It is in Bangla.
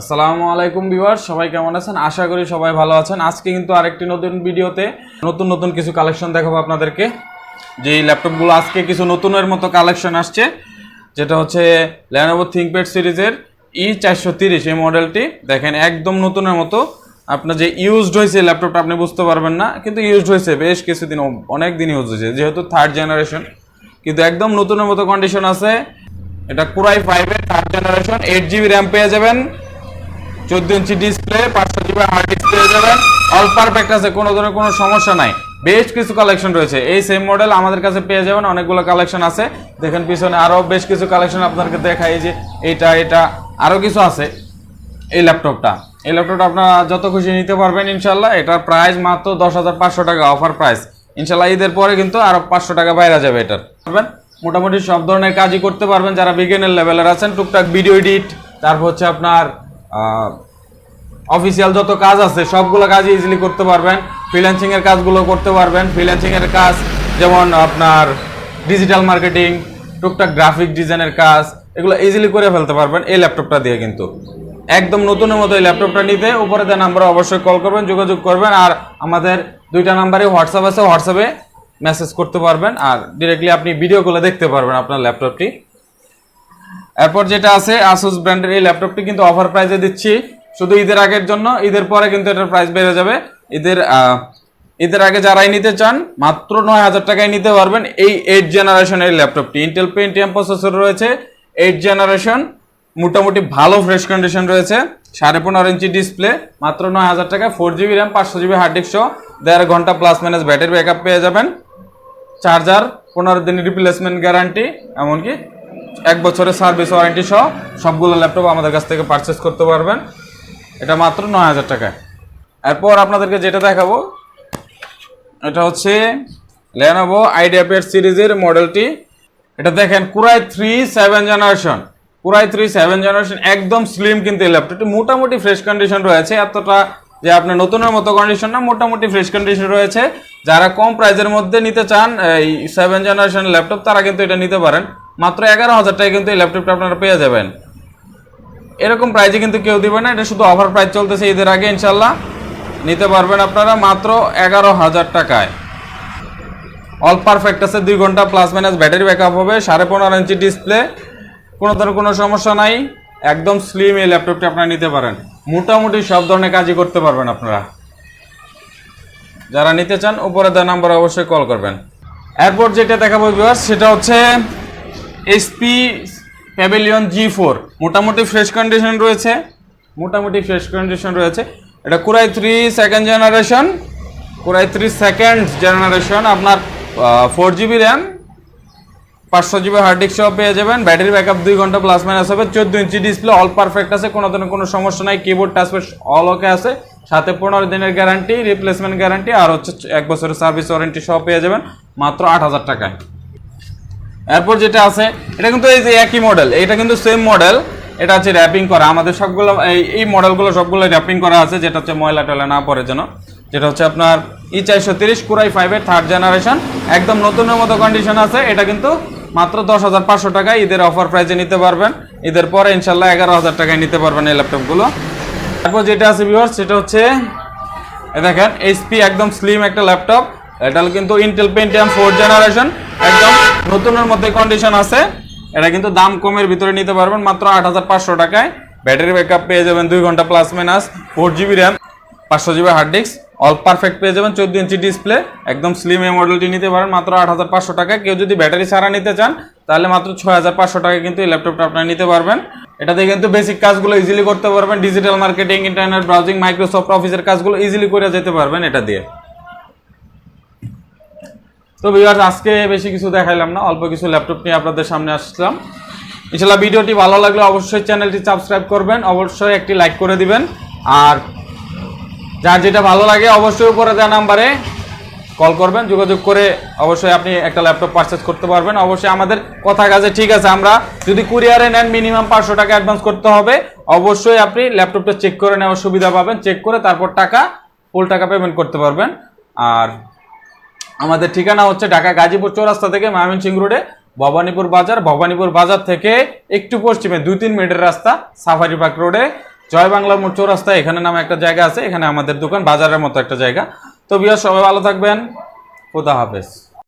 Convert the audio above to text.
আসসালামু আলাইকুম ভিউয়ার সবাই কেমন আছেন? আশা করি সবাই ভালো আছেন। আজকে কিন্তু আরেকটি নতুন ভিডিওতে নতুন নতুন কিছু কালেকশন দেখাবো আপনাদেরকে। যে ল্যাপটপগুলো আজকে কিছু নতুনের মতো কালেকশন আসছে, যেটা হচ্ছে ল্যানোভো থিঙ্কপ্যাড সিরিজের ই চারশো তিরিশ এই মডেলটি দেখেন, একদম নতুনের মতো। আপনার যে ইউজড হয়েছে ল্যাপটপটা আপনি বুঝতে পারবেন না, কিন্তু ইউজড হয়েছে বেশ কিছুদিন, অনেক দিন ইউজ হয়েছে, যেহেতু থার্ড জেনারেশন কিন্তু একদম নতুনের মতো কন্ডিশন আছে। এটা কুরাই ফাইভের third generation eight GB RAM পেয়ে যাবেন। চোদ্দ ইঞ্চি ডিসপ্লে পাঁচশো জিবি হার্ড ডিস্ক পেয়ে যাবেন অল পারফেক্ট আছে, কোনো ধরনের কোনো সমস্যা নাই। বেশ কিছু কালেকশন রয়েছে। এই সেম মডেল আমাদের কাছে পেয়ে যাবেন, অনেকগুলো কালেকশন আছে। দেখেন পিছনে আরও বেশ কিছু কালেকশন আপনাদেরকে দেখাই যে এটা এটা আরও কিছু আছে এই ল্যাপটপটা এই ল্যাপটপটা আপনারা যত খুশি নিতে পারবেন ইনশাল্লাহ এটার প্রাইস মাত্র দশ হাজার পাঁচশো টাকা অফার প্রাইস ইনশাল্লাহ ঈদের পরে কিন্তু আরও পাঁচশো টাকা বাইরে যাবে এটার। পারবেন? মোটামুটি সব ধরনের কাজই করতে পারবেন। যারা বিজ্ঞানের লেভেলের আছেন, টুকটাক ভিডিও এডিট তারপর হচ্ছে আপনার অফিসিয়াল যত কাজ আছে, সবগুলো কাজ ইজিলি করতে পারবেন। ফ্রিল্যান্সিং এর কাজগুলো করতে পারবেন। ফ্রিল্যান্সিং এর কাজ, যেমন আপনার ডিজিটাল মার্কেটিং টুকটাক গ্রাফিক ডিজাইনের কাজ, এগুলো ইজিলি করে ফেলতে পারবেন এই ল্যাপটপটা দিয়ে কিন্তু। একদম নতুনের মতো এই ল্যাপটপটা নিতে, উপরে দেওয়া নাম্বারে অবশ্যই কল করবেন, যোগাযোগ করবেন, আর আমাদের দুইটা নাম্বারে হোয়াটসঅ্যাপ আছে হোয়াটসঅ্যাপে মেসেজ করতে পারবেন, আর ডিরেক্টলি আপনি ভিডিওগুলো দেখতে পারবেন আপনার ল্যাপটপটি এরপর যেটা আছে আসুস ব্র্যান্ডের এই ল্যাপটপটি কিন্তু অফার প্রাইসে দিচ্ছি। শুধু ঈদের আগের জন্য, ঈদের পরে কিন্তু এটার প্রাইস বেড়ে যাবে। ঈদের ঈদের আগে যারাই নিতে চান, মাত্র নয় হাজার টাকায় নিতে পারবেন এই এইট জেনারেশনের ল্যাপটপটি ইন্টেল পেন্টিয়াম প্রসেসর রয়েছে এইট জেনারেশন মোটামুটি ভালো ফ্রেশ কন্ডিশন রয়েছে। সাড়ে পনেরো ইঞ্চি ডিসপ্লে মাত্র নয় হাজার টাকা ফোর জিবি র্যাম পাঁচশো জিবি হার্ড ডিস্ক দেড় ঘণ্টা প্লাস মাইনাস ব্যাটারি ব্যাকআপ পেয়ে যাবেন। চার্জার পনেরো দিনের রিপ্লেসমেন্ট গ্যারান্টি এমনকি এক বছরের সার্ভিস ওয়ারেন্টি সহ সবগুলো ল্যাপটপ আমাদের কাছ থেকে পারচেস করতে পারবেন। এটা মাত্র নয় হাজার টাকায়। এরপর আপনাদেরকে যেটা দেখাবো, এটা হচ্ছে লেনোভো আইডিয়াপ্যাড সিরিজের মডেলটি। এটা দেখেন, core i three seven generation. Core i three seven generation একদম স্লিম কিন্তু এই ল্যাপটপটি মোটামুটি ফ্রেশ কন্ডিশন রয়েছে। এতটা যে আপনার নতুনের মতো কন্ডিশন না, মোটামুটি ফ্রেশ কন্ডিশন রয়েছে। যারা কম প্রাইজের মধ্যে নিতে চান, এই সেভেন জেনারেশন ল্যাপটপ, তারা কিন্তু এটা নিতে পারেন। মাত্র এগারো হাজার টাকায় কিন্তু এই ল্যাপটপটা আপনারা পেয়ে যাবেন। এরকম প্রাইজে কিন্তু কেউ দিবে না, এটা শুধু অফার প্রাইস চলতেছে ঈদের আগে ইনশাল্লাহ নিতে পারবেন আপনারা মাত্র এগারো হাজার টাকায়। অল পারফেক্ট আছে, দুই ঘণ্টা প্লাস মাইনাস ব্যাটারি ব্যাকআপ হবে, সাড়ে পনেরো ইঞ্চি ডিসপ্লে কোনো ধরনের কোনো সমস্যা নাই। একদম স্লিম এই ল্যাপটপটি আপনারা নিতে পারেন। মোটামুটি সব ধরনের কাজই করতে পারবেন আপনারা। যারা নিতে চান, উপরে দেওয়া নাম্বার অবশ্যই কল করবেন। এরপর যেটা দেখাবো ভিউয়ার্স সেটা হচ্ছে এসপি প্যাভিলিয়ন জি ফোর মোটামুটি ফ্রেশ কন্ডিশন রয়েছে। মোটামুটি ফ্রেশ কন্ডিশন রয়েছে। এটা core i three second generation core i three second generation আপনার ফোর জিবি র্যাম পাঁচশো জিবি হার্ড ডিস্ক সহ পেয়ে যাবেন। ব্যাটারি ব্যাকআপ দুই ঘণ্টা প্লাস মাইনাস হবে। চোদ্দ ইঞ্চি ডিসপ্লে অল পারফেক্ট আছে। কোনো ধরনের কোনো সমস্যা নাই। কিবোর্ড টাচপ্যাড অল ওকে আছে। সাথে পনেরো দিনের গ্যারান্টি রিপ্লেসমেন্ট গ্যারান্টি আর হচ্ছে এক বছরের সার্ভিস ওয়ারেন্টি সহ পেয়ে যাবেন। মাত্র আট হাজার টাকায়। এরপর যেটা আছে, এটা কিন্তু এই যে একই মডেল এটা কিন্তু সেম মডেল এটা হচ্ছে র্যাপিং করা। আমাদের সবগুলো, এই মডেলগুলো সবগুলো র্যাপিং করা আছে, যেটা হচ্ছে ময়লা টয়লা না পড়ে যেন যেটা হচ্ছে আপনার ই চারশো তিরিশ কুরাই ফাইভের থার্ড জেনারেশন একদম নতুনের মতো কন্ডিশন আছে। এটা কিন্তু মাত্র দশ হাজার পাঁচশো টাকায় ঈদের অফার প্রাইসে নিতে পারবেন। ঈদের পরে ইনশাল্লাহ এগারো হাজার টাকায় নিতে পারবেন এই ল্যাপটপগুলো তারপর যেটা আছে ভিউয়ার সেটা হচ্ছে দেখেন এইচপি একদম স্লিম একটা ল্যাপটপ এটা কিন্তু ইন্টেল পেন্টিয়াম ফোর জেনারেশন একদম নতুনের মধ্যে কন্ডিশন আছে। এটা কিন্তু দাম কমের ভিতরে নিতে পারবেন মাত্র আট হাজার পাঁচশো টাকায়। ব্যাটারি ব্যাকআপ পেয়ে যাবেন দুই ঘণ্টা plus minus four GB RAM পাঁচশো GB hard disk all perfect পেয়ে যাবেন চোদ্দ ইঞ্চি ডিসপ্লে একদম স্লিম এই মডেলটি নিতে পারেন মাত্র আট হাজার পাঁচশো টাকায়। কেউ যদি ব্যাটারি ছাড়া নিতে চান, তাহলে মাত্র ছয় হাজার পাঁচশো টাকায় কিন্তু এই ল্যাপটপটা আপনারা নিতে পারবেন। এটাতে কিন্তু বেসিক কাজগুলো ইজিলি করতে পারবেন digital marketing internet browsing Microsoft অফিসের কাজগুলো ইজিলি করে যেতে পারবেন এটা দিয়ে। তো ভিউয়ার্স আজকে বেশি কিছু দেখাইলাম না, অল্প কিছু ল্যাপটপ নিয়ে আপনাদের সামনে আসলাম। ইনশাল্লাহ ভিডিওটি ভালো লাগলে অবশ্যই চ্যানেলটি সাবস্ক্রাইব করবেন, অবশ্যই একটি লাইক করে দিবেন। আর যার যেটা ভালো লাগে অবশ্যই উপরে দেওয়া নাম্বারে কল করবেন, যোগাযোগ করে অবশ্যই আপনি একটা ল্যাপটপ পারচেস করতে পারবেন। অবশ্যই আমাদের কথা কাজে ঠিক আছে, আমরা যদি কুরিয়ারে নেন মিনিমাম পাঁচশো টাকা অ্যাডভান্স করতে হবে, অবশ্যই আপনি ল্যাপটপটা চেক করে নেওয়ার সুবিধা পাবেন চেক করে তারপর টাকা ফুল টাকা পেমেন্ট করতে পারবেন। আর আমাদের ঠিকানা হচ্ছে ঢাকা গাজীপুর চৌরাস্তা থেকে ময়মনসিংহ রোডে, ভবানীপুর বাজার। ভবানীপুর বাজার থেকে একটু পশ্চিমে দুই তিন মিনিটের রাস্তা, সাফারি পার্ক রোডে। জয় বাংলার মোট চৌরাস্তা, এখানে নামে একটা জায়গা আছে, এখানে আমাদের দোকান, বাজারের মতো একটা জায়গা। তো বিয়ার সবাই ভালো থাকবেন। খোদা হাফেজ।